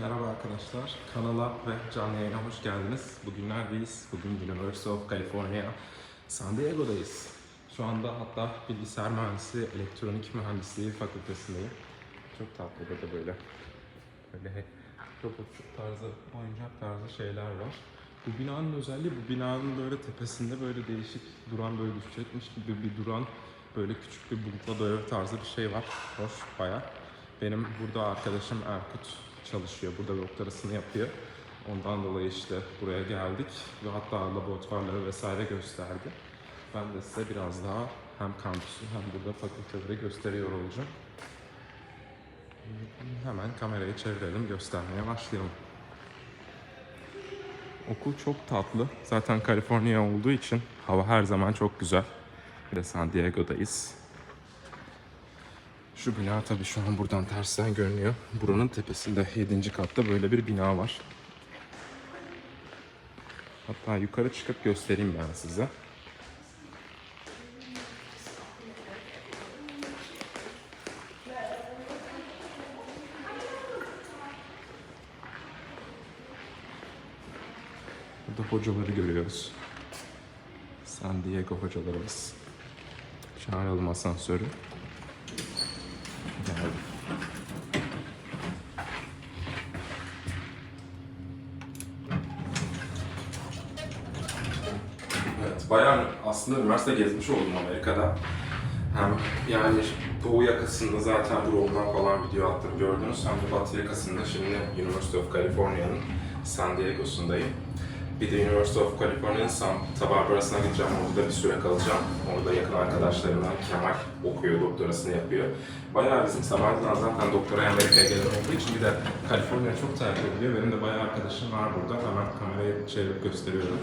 Merhaba arkadaşlar. Kanala ve canlı yayına hoş geldiniz. Bugünlerdeyiz. Bugün University of California, San Diego'dayız. Şu anda hatta bilgisayar mühendisliği, elektronik mühendisliği fakültesindeyim. Çok tatlı burada böyle. Böyle robot tarzı, oyuncak tarzı şeyler var. Bu binanın özelliği bu binanın böyle tepesinde böyle değişik duran böyle düşecekmiş gibi bir duran böyle küçük bir bulutla döve tarzı bir şey var. Hoş bayağı. Benim burada arkadaşım Erkut çalışıyor. Burada doktorasını yapıyor. Ondan dolayı işte buraya geldik ve hatta laboratuvarları vesaire gösterdi. Ben de size biraz daha hem kampüsü hem burada fakülteleri gösteriyor olacağım. Hemen kamerayı çevirelim, göstermeye başlayalım. Okul çok tatlı. Zaten Kaliforniya olduğu için hava her zaman çok güzel. Bir de San Diego'dayız. Şu bina tabii şu an buradan tersten görünüyor. Buranın tepesinde 7. katta böyle bir bina var. Hatta yukarı çıkıp göstereyim ben size. Burada hocaları görüyoruz. San Diego hocalarımız. Çağıralım asansörü. Geldim. Evet, bayağı aslında üniversite gezmiş oldum Amerika'da. Hem yani doğu yakasında zaten Drone'dan falan video attım gördünüz. Hem de batı yakasında şimdi University of California'nın San Diego'sundayım. Bir de University of California'nın Santa Barbara'sına gideceğim. Orada da bir süre kalacağım. Orada yakın arkadaşlarımdan Kemal okuyor, doktorasını yapıyor. Bayağı bizim Sabah'dan zaten doktora Amerika'ya gelen olduğu için bir de Kaliforniya çok tercih ediliyor. Benim de bayağı arkadaşım var burada. Hemen kamerayı çevirip gösteriyorum.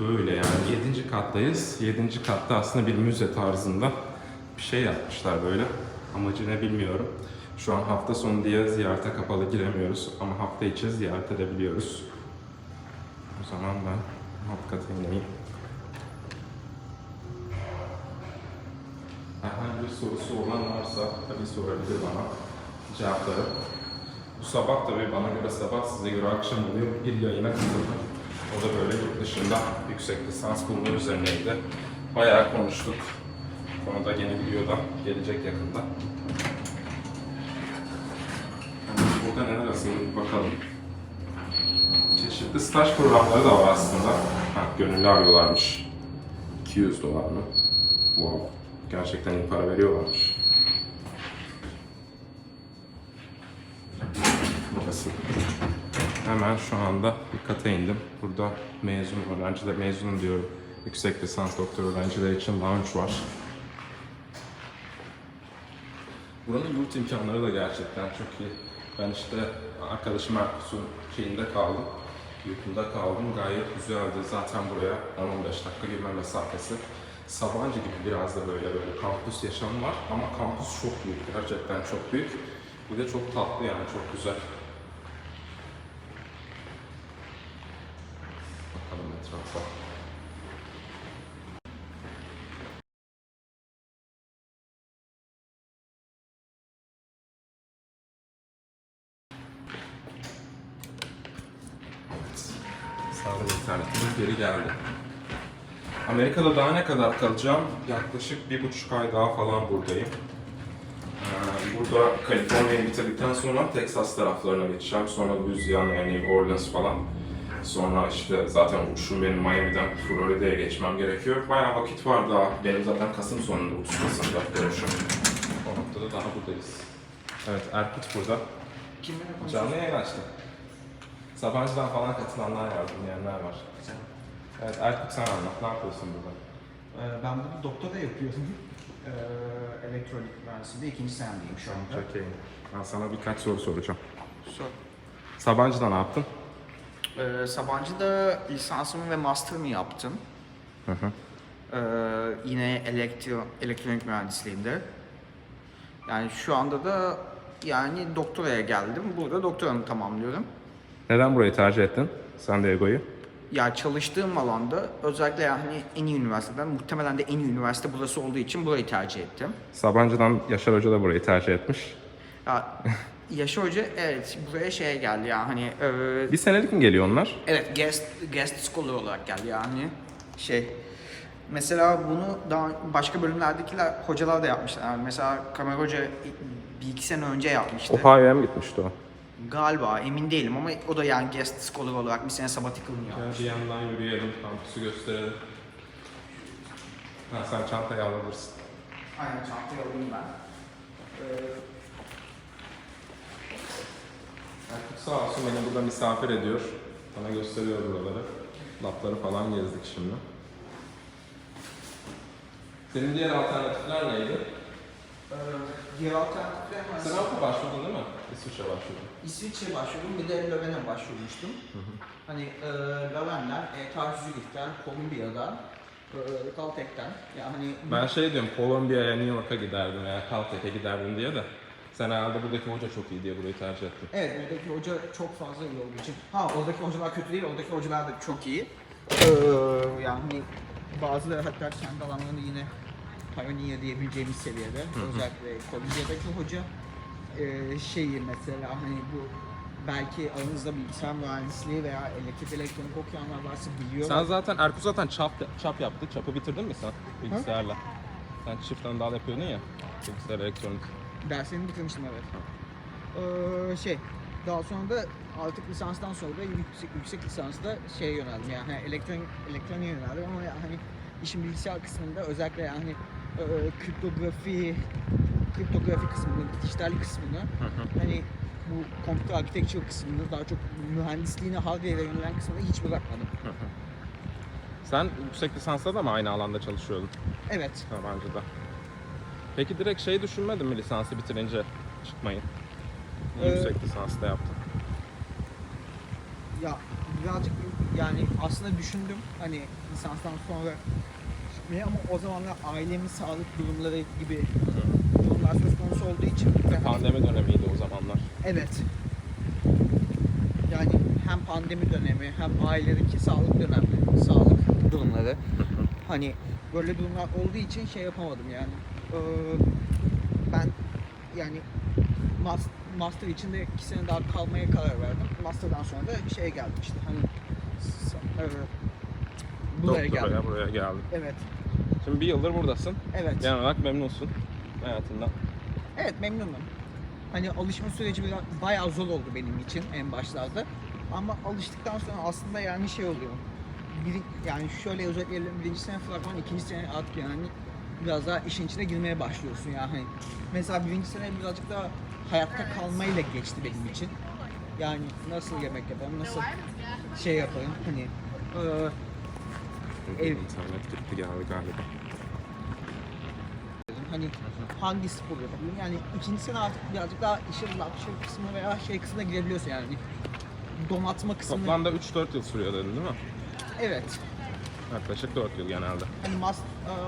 Böyle yani 7. kattayız. 7. katta aslında bir müze tarzında bir şey yapmışlar böyle. Amacı ne bilmiyorum. Şu an hafta sonu diye ziyarete kapalı giremiyoruz ama hafta içi ziyaret edebiliyoruz. O zaman ben alt kata ineyim. Herhangi bir sorusu olan varsa tabii sorabilir bana. Cevaplarım. Bu sabah tabii bana göre sabah, size göre akşam oluyor. Bir yayına katıldım. O da böyle yurt dışında yüksek lisans bulma üzerineydi. Bayağı konuştuk. Konuda yeni video da gelecek yakında. Burada neler bir bakalım. Çeşitli staj programları da var aslında. Ha, gönüllü arıyorlarmış. 200 dolar mı? Wow. Gerçekten iyi para veriyorlarmış. Burası. Hemen şu anda bir kata indim. Burada mezun öğrenciler, mezunum diyorum. Yüksek lisans doktor öğrenciler için lounge var. Buranın yurt imkanları da gerçekten çok iyi. Ben işte arkadaşım Erkus'un şeyinde kaldım. Yurtunda kaldım. Gayet güzeldi. Zaten buraya 10-15 dakika yürüme mesafesi. Sabancı gibi biraz da böyle böyle kampüs yaşamı var. Ama kampüs çok büyük. Gerçekten çok büyük. Bir de çok tatlı yani çok güzel. Sağlık internetimiz geri geldi. Amerika'da daha ne kadar kalacağım? Yaklaşık bir buçuk ay daha falan buradayım. Ee, Burada Kaliforniya'yı bitirdikten sonra Texas taraflarına geçeceğim. Sonra Louisiana, New Orleans falan. Sonra işte zaten uçuşum benim Miami'den Florida'ya geçmem gerekiyor. Bayağı vakit var daha. Benim zaten Kasım sonunda, 30 Kasım'da dönüşüm. O noktada daha buradayız. Evet, Erkut burada. Kimlerle Canlı konuşuyorsun? yayın açtım. Sabancı'dan falan katılanlar var, dinleyenler var. Evet, Erkut sen anlat. Ne yapıyorsun burada? Ee, ben burada doktora yapıyorum. Ee, elektronik mühendisliğinde ikinci senemdeyim şu anda. Çok iyi. Ben sana birkaç soru soracağım. Sor. Sabancı'da ne yaptın? Ee, Sabancı'da lisansımı ve master'ımı yaptım. Hı hı. Ee, yine elektro, elektronik mühendisliğinde. Yani şu anda da yani doktoraya geldim. Burada doktoramı tamamlıyorum. Neden burayı tercih ettin? San Diego'yu. Ya çalıştığım alanda özellikle yani en iyi üniversiteden muhtemelen de en iyi üniversite burası olduğu için burayı tercih ettim. Sabancı'dan Yaşar Hoca da burayı tercih etmiş. Ya Yaşar Hoca evet buraya şeye geldi ya hani e, Bir senelik mi geliyor onlar? evet guest guest scholar olarak geldi yani şey mesela bunu daha başka bölümlerdekiler hocalar da yapmışlar. Yani mesela Kamer Hoca bir iki sene önce yapmıştı. Ohio'ya mı gitmişti o? Galiba emin değilim ama o da yani guest scholar olarak bir sene sabbatical'ını yapmış. bir yandan yürüyelim, kampüsü gösterelim. Ha, sen çantayı alabilirsin. Aynen çantayı alayım ben. Ee, Erkut sağ olsun beni burada misafir ediyor. Bana gösteriyor buraları. Lapları falan gezdik şimdi. Senin diğer alternatifler neydi? e, diğer alternatifler var. Sen Avrupa başvurdun değil mi? İsviçre başvurdun. İsviçre başvurdum, bir de Löwen'e başvurmuştum. Hani e, Löwen'den, e, Tarz Zürich'ten, Kolumbiya'dan, e, Caltech'ten. Yani hani Ben şey diyorum, Kolombiya'ya, New York'a giderdim veya Caltech'e giderdim diye de. Sen herhalde buradaki hoca çok iyi diye burayı tercih ettin. Evet, oradaki hoca çok fazla iyi olduğu için. Ha, oradaki hocalar kötü değil, oradaki hocalar da çok iyi. Ee, yani bazıları hatta kendi alanlarında yine pioneer diyebileceğimiz seviyede. Özellikle Kolumbiya'daki hoca e, şeyi mesela hani bu belki aranızda bilgisayar mühendisliği veya elektrik elektronik okuyanlar varsa biliyor. Sen zaten, Erkut zaten çap, çap yaptı. Çapı bitirdin mi sen bilgisayarla? Sen çift dal yapıyordun ya. Bilgisayar elektronik. Derslerini bitirmiştim evet. Ee, şey, daha sonra da artık lisanstan sonra da yüksek, yüksek lisansta şeye yöneldim yani hani elektron elektroniğe yöneldim ama yani hani işin bilgisayar kısmında özellikle yani e, kriptografi kriptografi kısmını, dijital kısmını hani bu computer architecture kısmını daha çok mühendisliğine hardware'e yönelen kısmını hiç bırakmadım. Sen yüksek lisansta da mı aynı alanda çalışıyordun? Evet. Yabancıda. Peki direkt şey düşünmedin mi lisansı bitirince çıkmayı? Ee, yüksek lisansta yaptın? Ya birazcık yani aslında düşündüm hani lisanstan sonra çıkmayı ama o zamanlar ailemin sağlık durumları gibi durumlar söz konusu olduğu için ve hani- Pandemi dönemiydi o zamanlar. evet yani hem pandemi dönemi hem ailedeki sağlık dönemi sağlık durumları hani böyle durumlar olduğu için şey yapamadım yani Ee, ben yani mas- master için de iki sene daha kalmaya karar verdim. Master'dan sonra da şeye geldim işte hani e, buraya geldim. buraya geldim. Evet. Şimdi bir yıldır buradasın. Evet. Genel olarak memnunsun hayatından. Evet memnunum. Hani alışma süreci biraz bayağı zor oldu benim için en başlarda. Ama alıştıktan sonra aslında yani şey oluyor. Bir, yani şöyle özetleyelim birinci sene fragman, ikinci sene artık yani biraz daha işin içine girmeye başlıyorsun yani. Hani mesela birinci sene birazcık daha hayatta kalmayla geçti benim için. Yani nasıl yemek yaparım, nasıl şey yaparım hani eee, Ev- İnternet gitti geldi galiba. hani hangi spor yapabilirim yani ikinci sene artık birazcık daha işin luxury kısmı veya şey kısmına girebiliyorsun yani donatma kısmı. Toplamda 3-4 yıl sürüyor dedin değil mi? Evet. Yaklaşık 4 yıl genelde. Hani mas, e,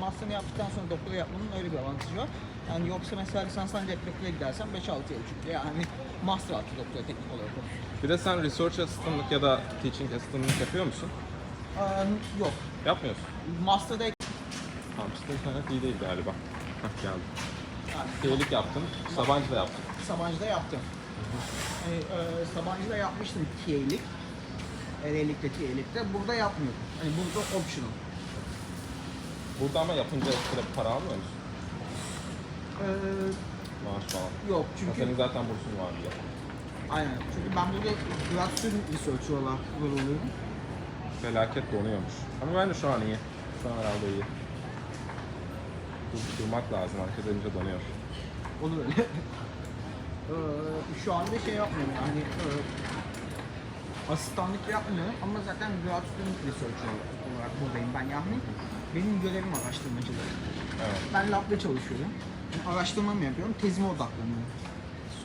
master'ını yaptıktan sonra doktora yapmanın öyle bir avantajı var. Yani yoksa mesela lisanstan direkt doktora gidersen 5-6 yıl çünkü yani master artı doktora teknik olarak. Bir de sen research asistanlık ya da teaching asistanlık yapıyor musun? Ee, yok. Yapmıyorsun. Master'da Kampüste internet iyi değil galiba. Hah geldi. yani, Teyelik yaptın, Sabancı'da yaptın. Sabancı'da yaptım. Hani, e, Sabancı'da yapmıştım TA'lik. Ereğlik'te TA'lik'te. Burada yapmıyorum. Hani burada optional. Burada ama yapınca ekstra bir para almıyor musun? Ee, Maaş falan. yok çünkü Senin zaten bursun var diye. aynen çünkü ben burada grad student researcher olarak rol oluyorum. Felaket donuyormuş. Ama bence şu an iyi. Şu an herhalde iyi. Dur- Durmak lazım, hareket edince donuyor. Olur öyle. ee, şu anda şey yapmıyorum yani e, asistanlık yapmıyorum ama zaten student researcher olarak buradayım ben yani. Benim görevim araştırmacılık. Evet. Ben labda çalışıyorum. Araştırmamı yapıyorum, tezime odaklanıyorum.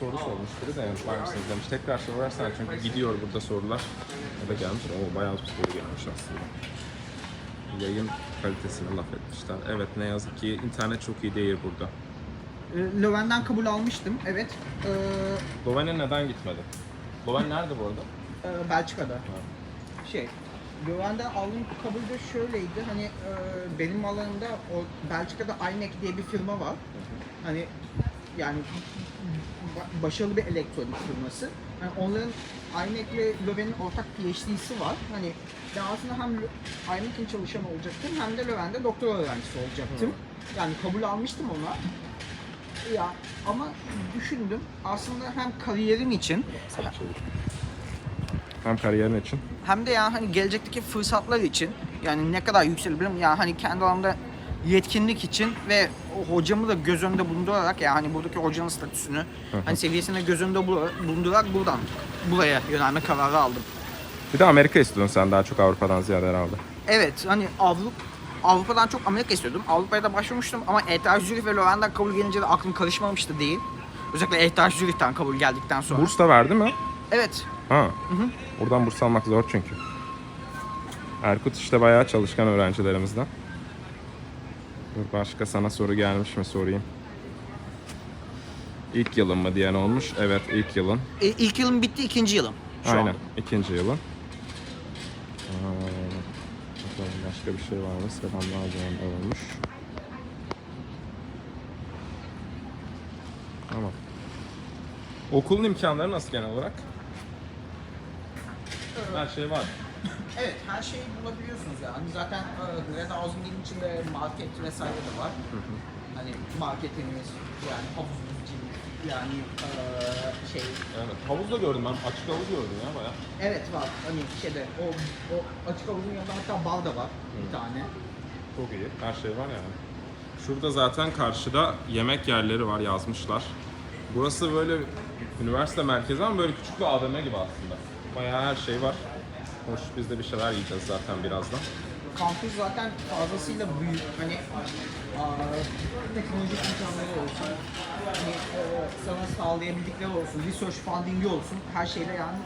Soru sormuş biri de yanıtlar mısınız demiş. Tekrar sorarsan çünkü gidiyor burada sorular. Ya da gelmiş ama bayağı bir soru gelmiş aslında. Yayın kalitesine laf etmişler. Evet ne yazık ki internet çok iyi değil burada. Löwen'den kabul almıştım, evet. Ee, Loven'e neden gitmedi? Loven nerede bu arada? E, Belçika'da. Şey, Löwen'den aldığım kabul de şöyleydi, hani e, benim alanımda o Belçika'da INEC diye bir firma var. Hani yani ba- başarılı bir elektronik firması. Yani onların iMac'le Löwen'in ortak PhD'si var. Hani ben aslında hem iMac'in çalışanı olacaktım hem de Löwen'de doktora öğrencisi olacaktım. Yani kabul almıştım ona. Ya ama düşündüm aslında hem kariyerim için Hem kariyerin için. hem de yani hani gelecekteki fırsatlar için yani ne kadar yükselebilirim yani hani kendi alanımda yetkinlik için ve hocamı da göz önünde bulundurarak yani hani buradaki hocanın statüsünü hani seviyesini göz önünde bulundurarak, buradan buraya yönelme kararı aldım. Bir de Amerika istiyorsun sen daha çok Avrupa'dan ziyade herhalde. Evet hani Avrupa Avrupa'dan çok Amerika istiyordum. Avrupa'ya da başvurmuştum ama ETH Zürich ve Löwen'den kabul gelince de aklım karışmamıştı değil. Özellikle ETH Zürich'ten kabul geldikten sonra. Burs da verdi mi? Evet. Ha. Buradan burs almak zor çünkü. Erkut işte bayağı çalışkan öğrencilerimizden. Başka sana soru gelmiş mi sorayım. İlk yılın mı diyen olmuş. Evet ilk yılın. E, ilk yılım bitti, ikinci yılım. Şu Aynen anda. ikinci yılın. Bakalım başka bir şey var mı? Selamlar diyen olmuş. Tamam. Okulun imkanları nasıl genel olarak? Her şey var. Evet, her şeyi bulabiliyorsunuz yani. Zaten e, Red Housing'in içinde market vesaire de var. Hani marketimiz, yani havuzumuz, yani e, şey, Evet. Havuz da gördüm ben. Açık havuz gördüm ya bayağı. evet var. Hani şeyde o, o açık havuzun yanında hatta bar da var bir tane. Çok iyi. Her şey var yani. Şurada zaten karşıda yemek yerleri var yazmışlar. Burası böyle üniversite merkezi ama böyle küçük bir AVM gibi aslında. Bayağı her şey var. Hoş biz de bir şeyler yiyeceğiz zaten birazdan. Kampüs zaten fazlasıyla büyük. Hani aa, teknolojik imkanları olsun, hani e, sana sağlayabildikleri olsun, research funding'i olsun, her şeyle yani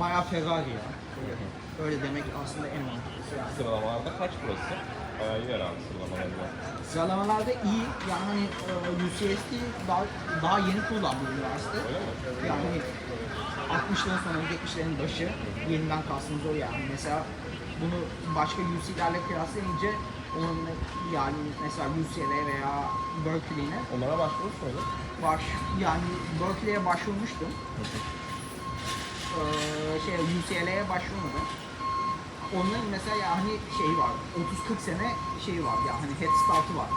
bayağı Ferrari ya. Öyle, öyle demek aslında en mantıklısı yani. Sıralamalarda kaç burası? Bayağı iyi herhalde sıralamalarda. Sıralamalarda iyi, yani hani e, UCSD daha, daha yeni kurulan bir üniversite. Öyle mi? Yani 60'ların sonu, 70'lerin başı yeniden kastımız o yani. Mesela bunu başka UC'lerle kıyaslayınca onun yani mesela UCLA veya Berkeley'ne Onlara başvurmuş muydun? baş yani Berkeley'e başvurmuştum. Ee, şey UCLA'ya başvurmadım. Onların mesela yani şeyi var. 30-40 sene şeyi var yani hani head start'ı var.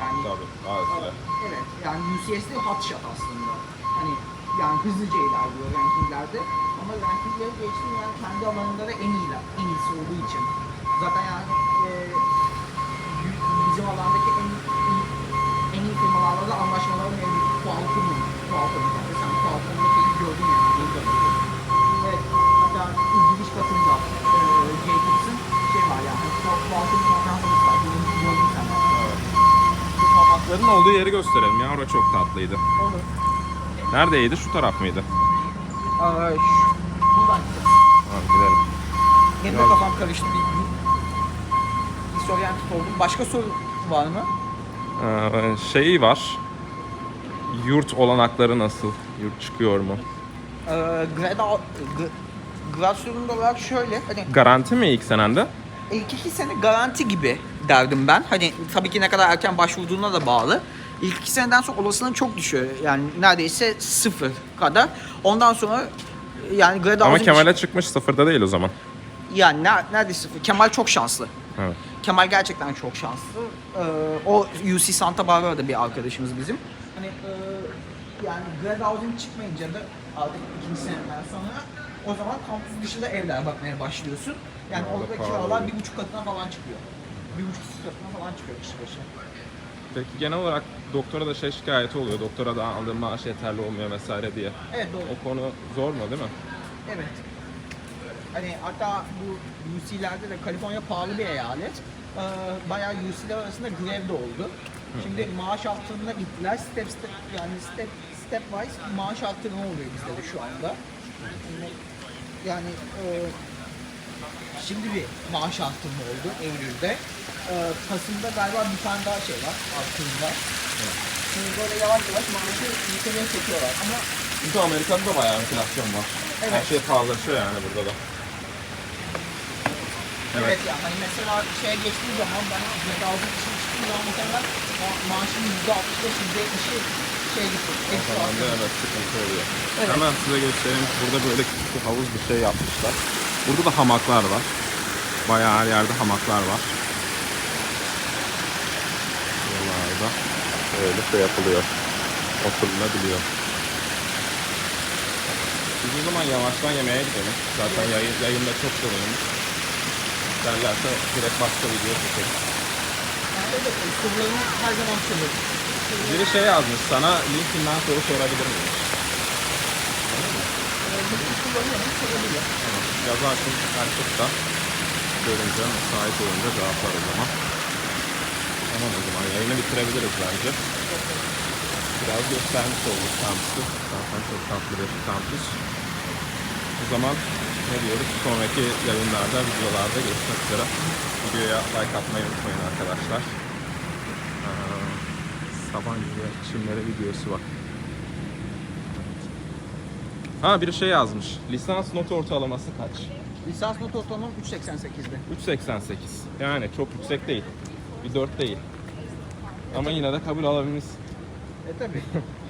Yani Tabii. Gayet. Evet, yani UCS'de hot shot aslında. Hani yani hızlıca ilerliyor rankinglerde. Ama rankingleri geçtim yani kendi alanında da en iyiler, en iyisi olduğu için. Zaten yani e, bizim alandaki en iyi, en iyi firmalarla da anlaşmaları mevcut. Qualcomm'un, Qualcomm'un. Yani sen Qualcomm'da şeyi gördün yani. gördün. Evet, hatta giriş katında e, Jacobs'ın şey var yani. Qualcomm'un konferansımız var. Bunu gördün sen. Şu tabakların olduğu yeri gösterelim ya. Orası çok tatlıydı. Olur. Neredeydi? Şu taraf mıydı? Aa, şu- buradan gidelim. Tamam gidelim. Benim de Biraz- kafam karıştı. Bir, bir, bir soryantik oldum. Başka soru var mı? Ee, şeyi var. Yurt olanakları nasıl? Yurt çıkıyor mu? Ee, grad, grad sorunu olarak şöyle. Hani Garanti mi ilk senende? ilk iki sene garanti gibi derdim ben. Hani tabii ki ne kadar erken başvurduğuna da bağlı. İlk iki seneden sonra olasılığın çok düşüyor. Yani neredeyse sıfır kadar. Ondan sonra yani grad Ama Kemal'e çıkmış sıfırda değil o zaman. yani ne, neredeyse sıfır. Kemal çok şanslı. Evet. Kemal gerçekten çok şanslı. Ee, o UC Santa Barbara'da bir arkadaşımız bizim. Hani e, yani grad housing çıkmayınca da artık ikinci seneden sonra o zaman kampüs dışında evler bakmaya başlıyorsun. Yani Orada kiralar bir buçuk katına falan çıkıyor. Bir buçuk katına falan çıkıyor kişi başı. Peki genel olarak doktora da şey şikayeti oluyor. Doktora da aldığım maaş yeterli olmuyor vesaire diye. Evet doğru. O konu zor mu değil mi? Evet. Hani hatta bu UC'lerde de Kaliforniya pahalı bir eyalet. Ee, bayağı UC'ler arasında grev de oldu. Şimdi maaş artırımına gittiler. Step step yani step stepwise maaş artırımı oluyor bizde de şu anda. Yani e, şimdi bir maaş artırımı oldu Eylül'de. E, Kasım'da galiba bir tane daha şey var, artırım var. Şimdi böyle yavaş yavaş maaşı yukarıya çekiyorlar ama Çünkü Amerika'da da bayağı enflasyon var. Her Evet. şey pahalılaşıyor yani burada da. Evet. Evet. ya hani mesela şeye geçtiği zaman ben medalda için çıktığım zaman muhtemelen ma- beş, yüzde yetmişi şey gitti. O zaman da evet sıkıntı oluyor. Evet. Hemen size göstereyim. Burada böyle küçük bir havuz bir şey yapmışlar. Burada da hamaklar var. Bayağı her yerde hamaklar var. Buralarda böyle şey yapılıyor. Oturulabiliyor. Biz o zaman yavaştan yemeğe gidelim. Zaten yayın, yayında çok doluymuş. Derlerse direkt başka video çekelim. Evet, sorularını her zaman soruyorum. Biri şey yazmış sana LinkedIn'den soru sorabilir miyim? Yazarsın artık da görünce müsait olunca cevaplar o zaman. Tamam o zaman yayını bitirebiliriz bence. Biraz göstermiş olduk kampüsü. Zaten çok tatlı bir kampüs. O zaman ne diyoruz? Sonraki yayınlarda, videolarda görüşmek üzere. Videoya like atmayı unutmayın arkadaşlar. Ee, Sabancı çimleri videosu var. Ha bir şey yazmış. Lisans not ortalaması kaç? Lisans not ortalamam 3.88'di. 3.88. Yani çok yüksek değil. Bir 4 değil. Ama yine de kabul alabilmiş. E tabi.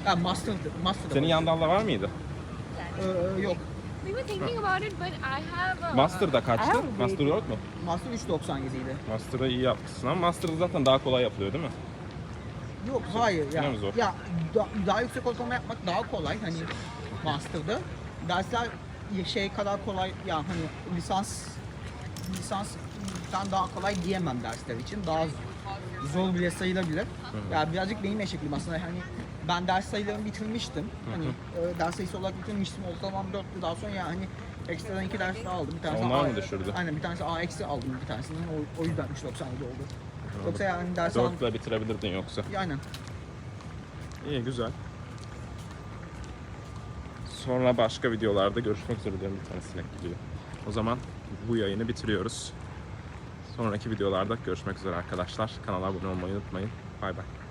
ha, master'dı. Master'da Senin yandan da var mıydı? Ee, yok. We were thinking about it, but I have a. Master'da I kaçtı? Master yok mu? Master 3.97 idi. Master'da iyi yapmışsın ama Master'da zaten daha kolay yapılıyor değil mi? Yok hayır ya. Mi zor? Ya da- daha yüksek ortalama yapmak daha kolay hani master'da. Dersler şey kadar kolay ya hani lisans lisanstan daha kolay diyemem dersler için. Daha zor bile sayılabilir. Ya birazcık benim eşekliğim aslında hani ben ders sayılarımı bitirmiştim. Hani e, ders sayısı olarak bitirmiştim. Ortalamam 4'tü. Daha sonra ya hani ekstradan iki ders daha aldım. Bir tanesi Onlar A- mı düşürdü? Aynen bir tanesi A eksi aldım bir tanesinden. O, o yüzden 3.97 oldu. Yoksa yani ders aldım. 4 ile bitirebilirdin yoksa. Aynen. İyi güzel. Sonra başka videolarda görüşmek üzere diyelim bir tane sinek gidiyor. O zaman bu yayını bitiriyoruz. Sonraki videolarda görüşmek üzere arkadaşlar. Kanala abone olmayı unutmayın. Bay bay.